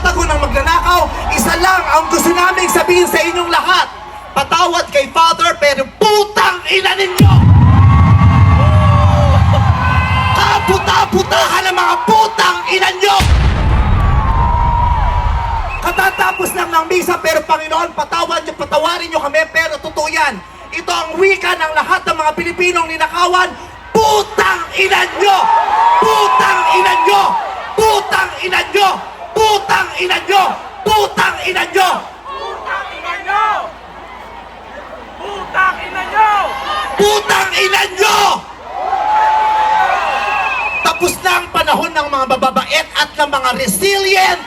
magtatago ng magnanakaw, isa lang ang gusto namin sabihin sa inyong lahat. Patawad kay Father, pero putang ina ninyo! Kaputa-putahan ng mga putang ina nyo! Katatapos lang ng misa, pero Panginoon, patawad niyo, patawarin niyo kami, pero totoo yan. Ito ang wika ng lahat ng mga Pilipinong ninakawan. Putang ina nyo! Putang ina nyo! Putang ina nyo! Putang ina nyo! Putang ina nyo! Putang ina nyo! Putang ina nyo! Putang ina nyo! Tapos na ang panahon ng mga bababait at ng mga resilient.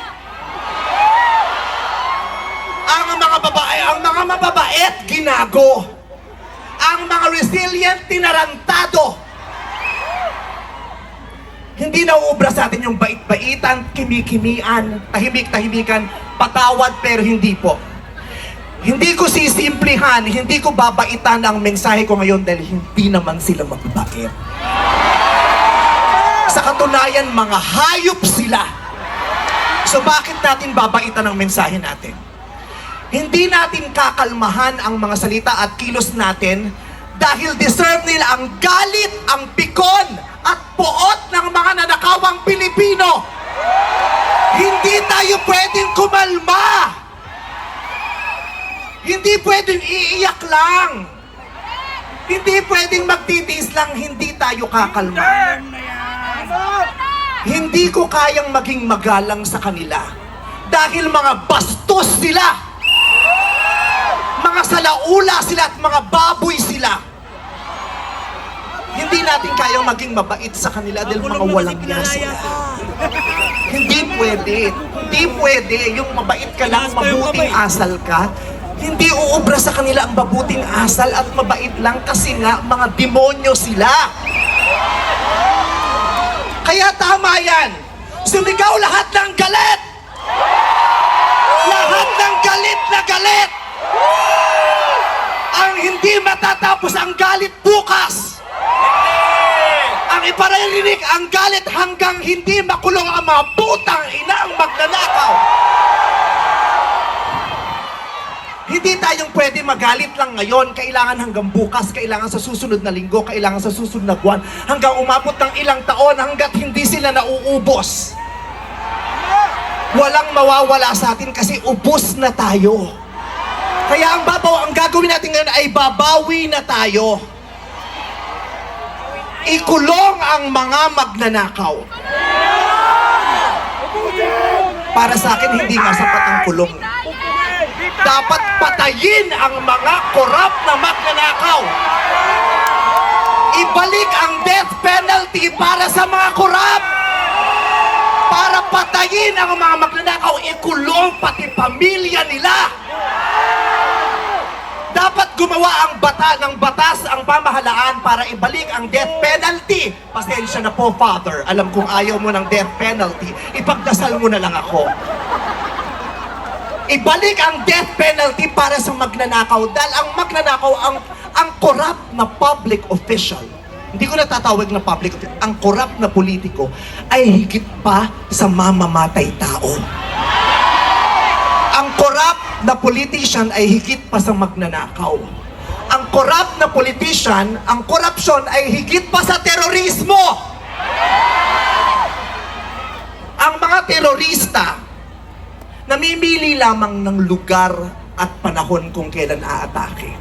Ang mga babae, ang mga mababait, ginago. Ang mga resilient, tinarantado. Hindi na uubra sa atin yung bait-baitan, kimi-kimian, tahimik-tahimikan, patawad pero hindi po. Hindi ko sisimplihan, hindi ko babaitan ang mensahe ko ngayon dahil hindi naman sila mababait. Sa katunayan, mga hayop sila. So bakit natin babaitan ang mensahe natin? Hindi natin kakalmahan ang mga salita at kilos natin dahil deserve nila ang galit, ang pikon, at puot ng mga nanakawang Pilipino. Hindi tayo pwedeng kumalma. Hindi pwedeng iiyak lang. Hindi pwedeng magtitiis lang, hindi tayo kakalma. Hindi ko kayang maging magalang sa kanila. Dahil mga bastos sila. Mga salaula sila at mga baboy sila. Natin kayang maging mabait sa kanila dahil mga walang niya sila. Hindi pwede. Hindi pwede. Yung mabait ka lang, mabuting asal ka. Hindi uubra sa kanila ang mabuting asal at mabait lang kasi nga mga demonyo sila. Kaya tama yan. Sumigaw lahat ng galit. Lahat ng galit na galit. Ang hindi matatapos ang galit bukas. Ang iparirinig ang galit hanggang hindi makulong ang mga putang ina ang magnanakaw. Hindi tayong pwede magalit lang ngayon. Kailangan hanggang bukas, kailangan sa susunod na linggo, kailangan sa susunod na buwan, hanggang umabot ng ilang taon hanggat hindi sila nauubos. Walang mawawala sa atin kasi ubos na tayo. Kaya ang babaw, ang gagawin natin ngayon ay babawi na tayo. Ikulong ang mga magnanakaw. Para sa akin, hindi nga sapat ang kulong. Dapat patayin ang mga korap na magnanakaw. Ibalik ang death penalty para sa mga korap. Para patayin ang mga magnanakaw, ikulong pati pamilya nila. Dapat gumawa ang bata ng batas pamahalaan para ibalik ang death penalty. Pasensya na po, Father. Alam kong ayaw mo ng death penalty. Ipagdasal mo na lang ako. Ibalik ang death penalty para sa magnanakaw dahil ang magnanakaw ang ang corrupt na public official. Hindi ko natatawag na public official. Ang corrupt na politiko ay higit pa sa mamamatay tao. Ang corrupt na politician ay higit pa sa magnanakaw. Corrupt na politician, ang corruption ay higit pa sa terorismo. Ang mga terorista, namimili lamang ng lugar at panahon kung kailan aatake.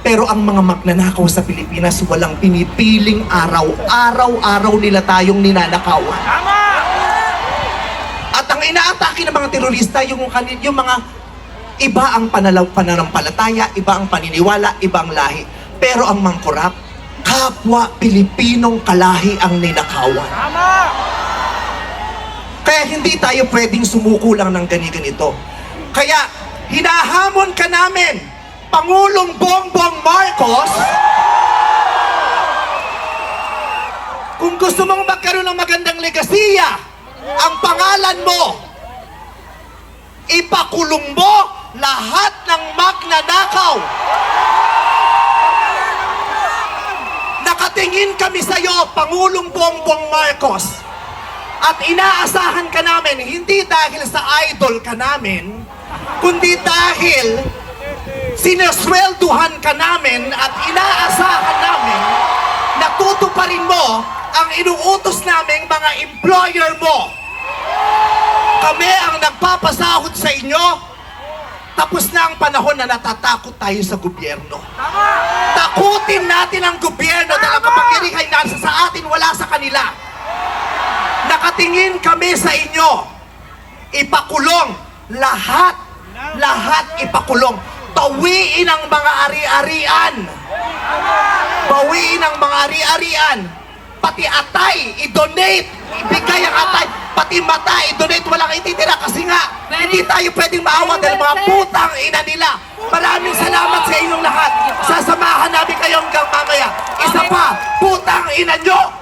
Pero ang mga magnanakaw sa Pilipinas walang pinipiling araw. Araw-araw nila tayong ninanakawan. Tama! At ang inaatake ng mga terorista, yung, yung mga iba ang panalaw, pananampalataya, iba ang paniniwala, iba ang lahi. Pero ang mangkurap, kapwa Pilipinong kalahi ang ninakawan. Tama! Kaya hindi tayo pwedeng sumuko lang ng gani-ganito. Kaya hinahamon ka namin, Pangulong Bongbong Marcos, kung gusto mong magkaroon ng magandang legasiya, ang pangalan mo, ipakulong mo lahat ng magnanakaw. Nakatingin kami sa iyo, Pangulong Bongbong Marcos. At inaasahan ka namin, hindi dahil sa idol ka namin, kundi dahil sineswelduhan ka namin at inaasahan namin na tutuparin mo ang inuutos naming mga employer mo. Kami ang nagpapasahod sa inyo. Tapos na ang panahon na natatakot tayo sa gobyerno. Takutin natin ang gobyerno dahil ang kapangyarihan nasa sa atin, wala sa kanila. Nakatingin kami sa inyo. Ipakulong lahat. Lahat ipakulong. Bawiin ang mga ari-arian. Bawiin ang mga ari-arian. Pati atay, i-donate. Ibigay ang atay. Pati mata, i-donate. Walang ititira kasi nga, hindi tayo pwedeng maawa dahil mga putang ina nila. Maraming salamat sa inyong lahat. Sasamahan namin kayo hanggang mamaya. Isa pa, putang ina nyo!